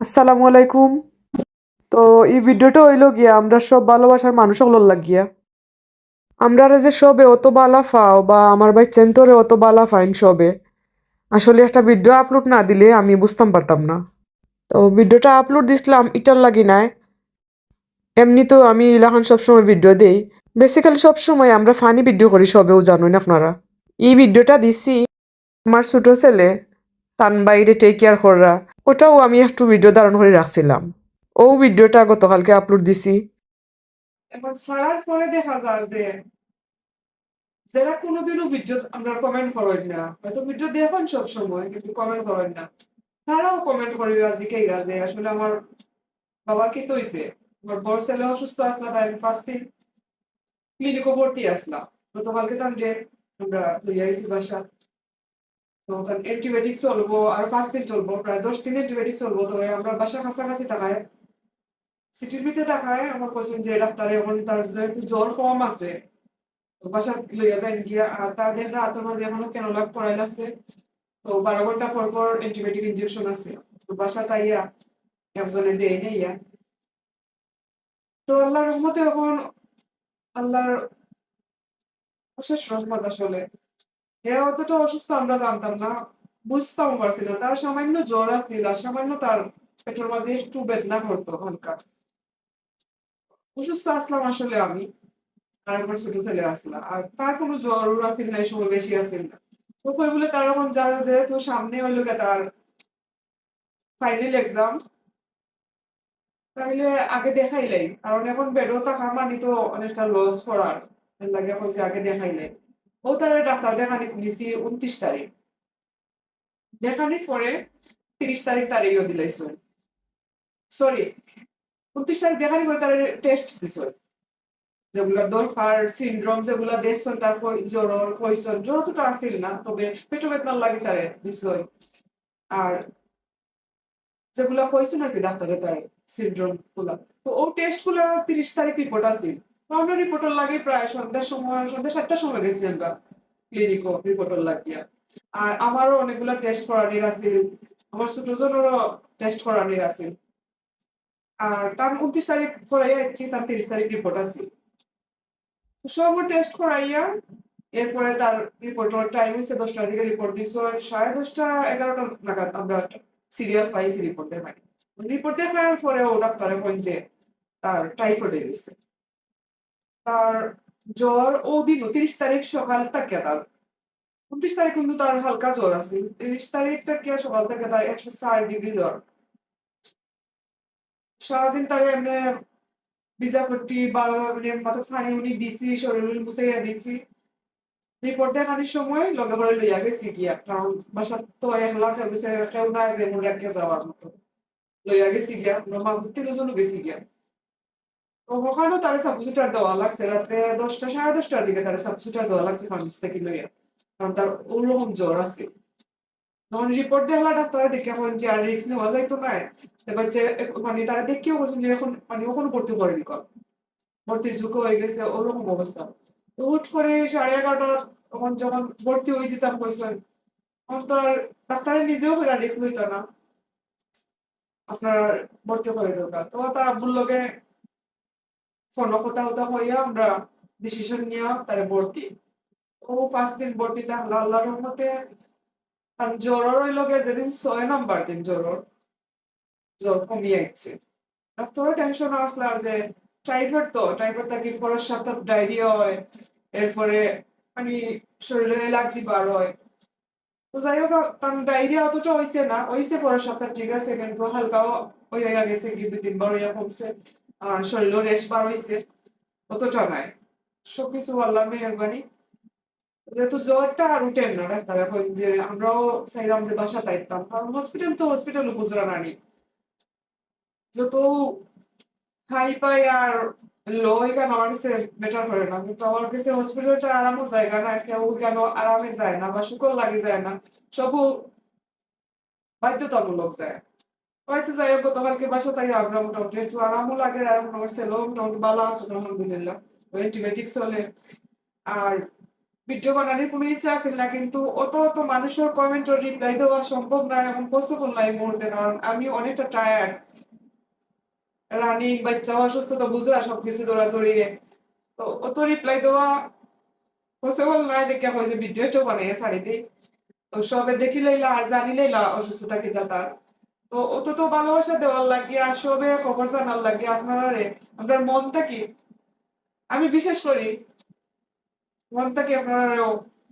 আসসালামু আলাইকুম। তো এই ভিডিওটা হইল গিয়া, আমরা সব ভালোবাসার মানুষ হলো লাগিয়া। আমরা যে সবে অত বালা ফাও, বা আমার ভাই চেন্তরে অত বালা ফাইন সবে। আসলে একটা ভিডিও আপলোড না দিলে আমি বুঝতাম পারতাম না। তো ভিডিওটা আপলোড দিছিলাম ইটার লাগি নাই। এমনি তো আমি ইলাখান সবসময় ভিডিও দেই। বেসিক্যালি সবসময় আমরা ফানি ভিডিও করি সবেও জানেন আপনারা। এই ভিডিওটা দিছি আমার ছোট ছেলে। তান বাইরে টেক কেয়ার করা ওটাও আমি একটু ভিডিও ধারণ করে রাখছিলাম। ও ভিডিওটা গতকালকে আপলোড দিছি। এখন ছাড়ার পরে দেখা যায় যে, যারা কোনোদিনও ভিডিও আমরা কমেন্ট করেন না। হয়তো ভিডিও দেখেন সব সময় কিন্তু কমেন্ট করেন না। তারাও কমেন্ট করে রাজিকেই রাজে আসলে আমার বাবা কি তো হইছে আমার বড় ছেলে অসুস্থ আসলা তাই আমি ফার্স্ট দিন ক্লিনিকও ভর্তি আসলাম। গতকালকে তার ডেট আমরা লইয়া আইছি বাসা তো তার অ্যান্টিবায়োটিক চলবো আর পাঁচ দিন চলবো প্রায় দশ দিন অ্যান্টিবায়োটিক চলবো। তবে আমরা বাসা কাছাকাছি টাকায় সিটির ভিতরে দেখায় আমার কোশ্চেন যে ডাক্তারে এখন তার যেহেতু জ্বর কম আছে বাসা লইয়া যায় গিয়া আর তাদের রাতের মাঝে এখনও কেন লাভ করাই আছে তো বারো ঘণ্টা পর পর অ্যান্টিবায়োটিক ইনজেকশন আছে। তো বাসা তাইয়া একজনে দেয় নেইয়া তো আল্লাহর রহমতে এখন আল্লাহর অশেষ রহমত আসলে। হে, অতটা অসুস্থ আমরা জানতাম না। বুঝতাম তার সামান্য জ্বর সামান্য তার পেটের মাঝে একটু বেদনা করতো হালকা। অসুস্থ আসলাম আসলে আমি। ছোট ছেলে আসলাম। আর তার কোনো জ্বর আসিল না, এই সময় বেশি আসিল না। তো কই বলে, তার এখন যা যেহেতু সামনে হইল তার ফাইনাল এক্সাম তাইলে আগে দেখাইলাই। কারণ এখন বেডও থাকা মানে তো অনেকটা লস করার। লাগে কইছে আগে দেখাইলাই। ও তার ডাক্তার দেখানি নিছি উনত্রিশ তারিখ। দেখানির পরে তিরিশ তারিখ তারিখও দিলাইছ। সরি উনত্রিশ তারিখ দেখানি করে তার টেস্ট দিছ। যেগুলা দরকার সিন্ড্রোম যেগুলা দেখছেন, তার জ্বর জ্বর তো আসিল না, তবে পেটো বেদনার লাগে তারে আর যেগুলা কইছেন আর কি ডাক্তারে তাই সিন্ড্রোমগুলা। তো ও টেস্টগুলা তিরিশ তারিখ রিপোর্ট আসিল আমরা রিপোর্টার লাগে প্রায় সন্ধ্যার সময়, সন্ধ্যা সাতটার সময় গেছি আমরা ক্লিনিকও রিপোর্টার লাগিয়া। আর আমারও অনেকগুলা টেস্ট করানির আছিল আমার ছোট টেস্ট করানির আছিল আর তার উনত্রিশ তারিখ করাইয়া যাচ্ছি, তার তিরিশ তারিখ রিপোর্ট আছে। সব টেস্ট করাইয়া, এরপরে তার রিপোর্টের টাইম হয়েছে দশটার দিকে রিপোর্ট দিছ সাড়ে দশটা, এগারোটা নাগাদ আমরা সিরিয়াল পাইছি রিপোর্ট দেখাই। রিপোর্ট দেখার পরে ও ডাক্তারে বলেন যে তার টাইফয়েড হয়ে গেছে। তার জ্বর ও দিন তিরিশ তারিখ সকাল থেকে তার। উনত্রিশ তারিখ কিন্তু তার হালকা জ্বর আছে। তিরিশ তারিখ থেকে সকাল থেকে তার একশো ষাট ডিগ্রি জ্বর। সারাদিন তার এমনি ভিজা পট্টি বা মানে মাথা ফানি উনি দিছি, শরীর মুছাইয়া দিছি। রিপোর্ট দেখানোর সময় লগে করে লইয়া গেছি গিয়া কারণ বাসা তো একলা কেউ গেছে কেউ না যে মোর একে যাওয়ার মতো। লইয়া গেছি গিয়া আমরা মা তিনজনও গেছি গিয়া। ওখানেও তার সাবসিটার দেওয়া লাগছে রাত্রে দশটা সাড়ে দশটার দিকে তার সাবসিটার দেওয়া লাগছে ফার্মেসি থেকে লইয়া কারণ তার ওরকম জ্বর আছে তখন রিপোর্ট দেখলা ডাক্তার দেখে এখন যে আর রিক্স নেওয়া যাইতো না এবার যে মানে তারা দেখিও বলছেন যে এখন মানে ওখানে ভর্তি করেনি কর ভর্তির যুগ হয়ে গেছে ওরকম অবস্থা তো হুট করে সাড়ে এগারোটা তখন যখন ভর্তি হয়ে যেতাম কইছেন তখন তো আর ডাক্তারের নিজেও করে রিক্স লইতো না আপনার ভর্তি করে দরকার তো তার আব্বুর ফোন কথা আমরা ডিসিশন তারে ভর্তি। ও পাঁচ দিন ভর্তি রহমতে আর যেদিন ছয় দিন জ্বরের জ্বর কমিয়ে ডাক্তারও টেনশন যে টাইফয়েড তো টাইফয়েড থাকি পরের সপ্তাহ ডায়রিয়া হয়, এরপরে মানে শরীরে এলার্জি বার হয়। তো যাই হোক কারণ ডায়রিয়া অতটা হয়েছে না হয়েছে পরের সপ্তাহ ঠিক আছে, কিন্তু হালকাও ওই গেছে কি তিনবার কমছে। শরীরও রেস্ট বার হয়েছে অতটা নাই সবকিছু আল্লাহ মেহরবানি। যেহেতু জ্বরটা আর উঠেন না ডাক্তার, এখন যে আমরাও চাইলাম যে বাসা থাকতাম কারণ হসপিটাল তো হসপিটাল বুঝরা নানি যত হাই পাই আর লো এখানে আমার কাছে বেটার করে না? কিন্তু আমার কাছে হসপিটালটা আরামও জায়গা না কেউ কেন আরামে যায় না বা সুখও লাগে যায় না, সবও বাধ্যতামূলক যায়। হয়তো যাই হোক বাসা তাই আমরা মোটামুটি একটু আরামও লাগে আমার ছেলেও মোটামুটি ভালো আছে, আলহামদুলিল্লাহ। আর ভিডিও বানানোর কোনো ইচ্ছা আছে না, কিন্তু অত অত মানুষের কমেন্টের রিপ্লাই দেওয়া সম্ভব না এবং পসিবল মুহূর্তে, কারণ আমি অনেকটা টায়ার্ড রানিং বাচ্চা অসুস্থতা বুঝলা সবকিছু দৌড়াদৌড়ি। তো অত রিপ্লাই দেওয়া পসিবল নাই দেখে হয় যে ভিডিওটা বানাইয়া ছাড়ি দিই। তো সবে দেখি লাইলা, আর জানি লইলা অসুস্থতা কিতা তার। তো অত তো ভালোবাসা দেওয়ার লাগিয়া সবে খবর জানার লাগিয়া আপনারা আপনার মনটা কি? আমি বিশেষ করি মন থেকে আপনারা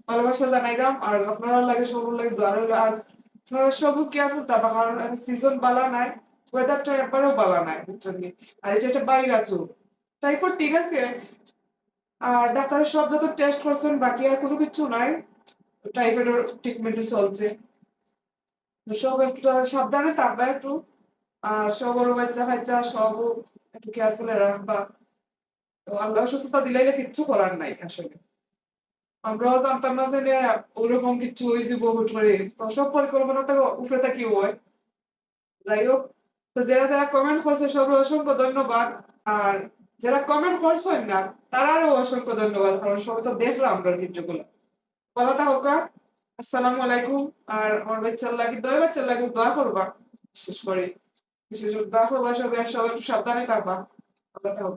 ভালোবাসা জানাইলাম, আর আপনারা লাগে সবুর লাগে দোয়া রইল। আর আপনারা সবু কেয়ারফুল থাকবা কারণ সিজন বালা নাই ওয়েদারটা একবারেও বালা নাই, বুঝছেন? আর এটা একটা ভাইরাস টাইফয়েড ঠিক আছে, আর ডাক্তারের সব যত টেস্ট করছেন, বাকি আর কোনো কিছু নাই টাইফয়েডের ট্রিটমেন্টও চলছে। সব একটু সাবধানে থাকবা একটু। আর সব বড় বাচ্চা কাচ্চা সব একটু কেয়ারফুল রাখবা। তো আল্লাহ সুস্থতা দিলাইলে কিচ্ছু করার নাই আসলে। আমরাও জানতাম না যে ওরকম কিছু হয়েছে বহুত করে। তো সব পরিকল্পনা তো উপরে থাকি হয়। যাই হোক, তো যারা যারা কমেন্ট করছে সব অসংখ্য ধন্যবাদ। আর যারা কমেন্ট করছেন না তারারও অসংখ্য ধন্যবাদ। কারণ সবাই তো দেখলাম আমরা ভিডিওগুলো বলা হোক আসসালামু আলাইকুম। আর আমার বাচ্চার লাগে দই বাচ্চার লাগে দোয়া করবা, বিশেষ করে। বিশেষ দোয়া করবা, সবাই সবাই একটু সাবধানে থাকবা। আল্লাহ হোক